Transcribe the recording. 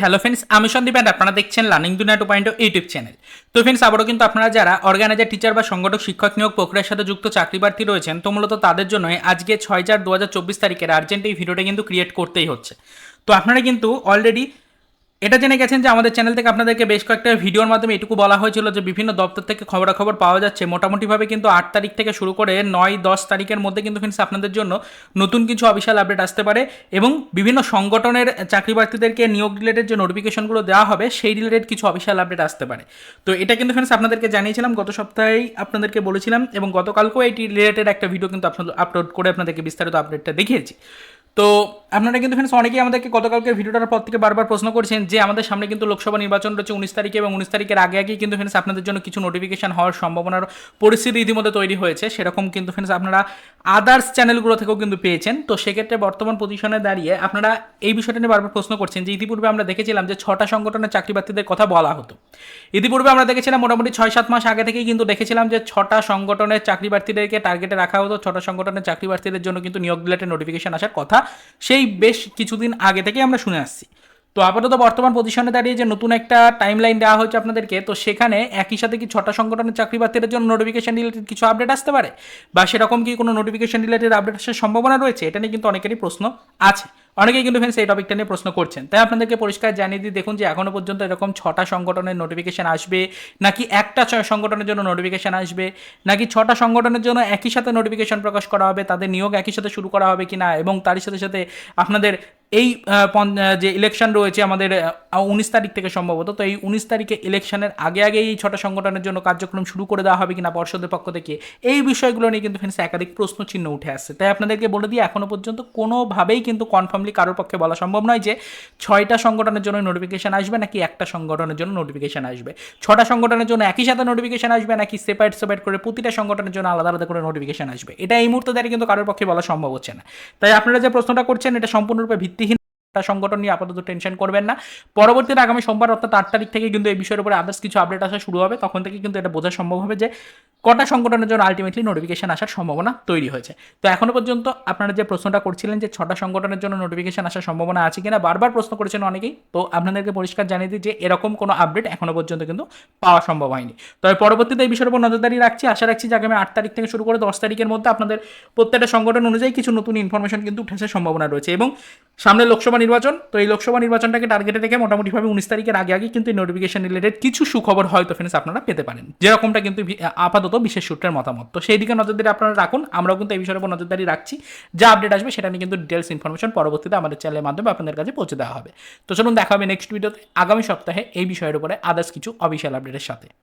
Hello friends আমি Sandeep and আপনারা দেখছেন learning Duniya two point YouTube channel তো ফ্রেন্ডস আবারও কিন্তু আপনারা যারা অর্গানাইজার টিচার বা সংগঠক, শিক্ষক নিয়োগ প্রক্রিয়ার সাথে যুক্ত চাকরি প্রার্থী রয়েছেন, তো মূলত তাদের জন্য আজকে ছয় চার দু হাজার চব্বিশ তারিখের আর্জেন্ট এই ভিডিওটা কিন্তু ক্রিয়েট করতেই হচ্ছে। তো আপনারা কিন্তু অলরেডি এটা জেনে গেছেন যে আমাদের চ্যানেল থেকে আপনাদেরকে বেশ কয়েকটা ভিডিওর মাধ্যমে এটুকু বলা হয়েছিল যে বিভিন্ন দপ্তর থেকে খবরাখবর পাওয়া যাচ্ছে। মোটামুটিভাবে কিন্তু আট তারিখ থেকে শুরু করে নয়, দশ তারিখের মধ্যে কিন্তু ফ্রেন্ডস আপনাদের জন্য নতুন কিছু অফিসিয়াল আপডেট আসতে পারে এবং বিভিন্ন সংগঠনের চাকরি প্রার্থীদেরকে নিয়োগ রিলেটেড যে নোটিফিকেশনগুলো দেওয়া হবে, সেই রিলেটেড কিছু অফিসিয়াল আপডেট আসতে পারে। তো এটা কিন্তু ফ্রেন্ডস আপনাদেরকে জানিয়েছিলাম, গত সপ্তাহেই আপনাদেরকে বলেছিলাম এবং গতকালকেও এটি রিলেটেড একটা ভিডিও কিন্তু আপনাদের আপলোড করে আপনাদেরকে বিস্তারিত আপডেটটা দেখিয়েছি। তো আপনারা কিন্তু ফ্রেন্ডস অনেকেই আমাদেরকে গতকালকে ভিডিওটার পর থেকে বারবার প্রশ্ন করছেন যে আমাদের সামনে কিন্তু লোকসভা নির্বাচন রয়েছে উনিশ তারিখে এবং উনিশ তারিখের আগে আগেই কিন্তু ফ্রেন্ডস আপনাদের জন্য কিছু নোটিফিকেশন হওয়ার সম্ভাবনার পরিস্থিতি ইতিমধ্যে তৈরি হয়েছে। সেরকম কিন্তু ফ্রেন্ডস আপনারা আদার্স চ্যানেলগুলো থেকেও কিন্তু পেয়েছেন। তো সেক্ষেত্রে বর্তমান পজিশনে দাঁড়িয়ে আপনারা এই বিষয়টা নিয়ে বারবার প্রশ্ন করছেন যে ইতিপূর্বে আমরা দেখেছিলাম যে ছটা সংগঠনের চাকরি প্রার্থীদের কথা বলা হতো। ইতিপূর্বে আমরা দেখেছিলাম মোটামুটি ছয় সাত মাস আগে থেকেই কিন্তু দেখেছিলাম যে ছটা সংগঠনের চাকরি প্রার্থীদেরকে টার্গেটে রাখা হতো। ছটা সংগঠনের চাকরি প্রার্থীদের জন্য কিন্তু নিয়োগ রিলেটেড নোটিফিকেশন আসার কথা সেই বেশ কিছুদিন আগে থেকেই আমরা শুনে আসছি। তো আপাতত বর্তমান পজিশনে দাঁড়িয়ে যে নতুন একটা টাইম লাইন দেওয়া হয়েছে আপনাদেরকে, তো সেখানে একই সাথে কি ছটা সংগঠনের চাকরি প্রার্থীদের জন্য নোটিফিকেশন রিলেটেড কিছু আপডেট আসতে পারে? বা সেরকম কি কোনো নোটিফিকেশন রিলেটেড আপডেট আসার সম্ভাবনা রয়েছে? এটা নিয়ে কিন্তু অনেকেরই প্রশ্ন আছে। অনেকেই কিন্তু ফ্রেন্ডস এই টপিকটা নিয়ে প্রশ্ন করছেন। তাই আপনাদেরকে পরিষ্কার জানিয়ে দিই, দেখুন যে এখনও পর্যন্ত এরকম ছটা সংগঠনের নোটিফিকেশন আসবে, নাকি একটা সংগঠনের জন্য নোটিফিকেশন আসবে, নাকি ছটা সংগঠনের জন্য একই সাথে নোটিফিকেশন প্রকাশ করা হবে, তাদের নিয়োগ একই সাথে শুরু করা হবে কি না এবং তার সাথে সাথে আপনাদের এই যে ইলেকশন রয়েছে আমাদের উনিশ তারিখ থেকে সম্ভবত, তো এই উনিশ তারিখে ইলেকশনের আগে আগে এই ছটা সংগঠনের জন্য কার্যক্রম শুরু করে দেওয়া হবে কিনা পর্ষদের পক্ষ থেকে, এই বিষয়গুলো নিয়ে কিন্তু ফ্রেন্ডস একাধিক প্রশ্ন চিহ্ন উঠে আসছে। তাই আপনাদেরকে বলে দিই, এখনও পর্যন্ত কোনোভাবেই কিন্তু কনফার্মলি কারোর পক্ষে বলা সম্ভব নয় যে ছয়টা সংগঠনের জন্য নোটিফিকেশান আসবে নাকি একটা সংগঠনের জন্য নোটিফিকেশান আসবে। ছটা সংগঠনের জন্য একই সাথে নোটিফিকেশান আসবে নাকি সেপারেট সেপারেট করে প্রতিটা সংগঠনের জন্য আলাদা আলাদা করে নোটিফিকেশান আসবে। এটা এই মুহূর্তে দাঁড়িয়ে কিন্তু কারোর পক্ষে বলা সম্ভব হচ্ছে না। তাই আপনারা যে প্রশ্নটা করছেন, এটা সম্পূর্ণরূপে ভিত্তিহীন একটা সংগঠন নিয়ে আপাতত টেনশন করবেন না। পরবর্তীতে আগামী সোমবার অর্থাৎ আট তারিখ থেকে কিন্তু এই বিষয়ের উপরে আদার্স কিছু আপডেট আসা শুরু হবে। তখন থেকে কিন্তু এটা বোঝা সম্ভব হবে যে কটা সংগঠনের জন্য আলটিমেটলি নোটিফিকেশন আসার সম্ভাবনা তৈরি হয়েছে। তো এখনও পর্যন্ত আপনারা যে প্রশ্নটা করছিলেন যে ছটা সংগঠনের জন্য নোটিফিকেশন আসার সম্ভাবনা আছে কিনা, বারবার প্রশ্ন করেছেন অনেকেই। তো আপনাদেরকে পরিষ্কার জানিয়ে দিই যে এরকম কোনো আপডেট এখনও পর্যন্ত কিন্তু পাওয়া সম্ভব হয়নি। তবে পরবর্তীতে এই বিষয়ের উপর নজরদারি রাখছি। আশা রাখছি যে আগামী আট তারিখ থেকে শুরু করে দশ তারিখের মধ্যে আপনাদের প্রত্যেকটা সংগঠন অনুযায়ী কিছু নতুন ইনফরমেশন কিন্তু উঠে আসার সম্ভাবনা রয়েছে। এবং সামনে লোকসভা নির্বাচন, তো এই লোকসভা নির্বাচনটাকে টার্গেটে রেখে মোটামুটিভাবে উনিশ তারিখের আগে আগে কিন্তু নোটিফিকেশন রিলেটেড কিছু সুখবর হয়তো ফ্রেন্ডস আপনারা পেতে পারেন। যেরকমটা কিন্তু আপাতত বিশেষ সূত্রের মতামত। তো সেই দিকে নজরদারি আপনারা রাখুন, আমরাও কিন্তু এই বিষয়ের উপর নজরদারি রাখছি। যা আপডেট আসবে সেটা নিয়ে কিন্তু ডিটেলস ইনফরমেশন পরবর্তীতে আমাদের চ্যানেলের মাধ্যমে আপনাদের কাছে পৌঁছে দেওয়া হবে। তো চলুন দেখা হবে নেক্সট ভিডিওতে আগামী সপ্তাহে এই বিষয়ের উপরে আদার্স কিছু অফিসিয়াল আপডেটের সাথে।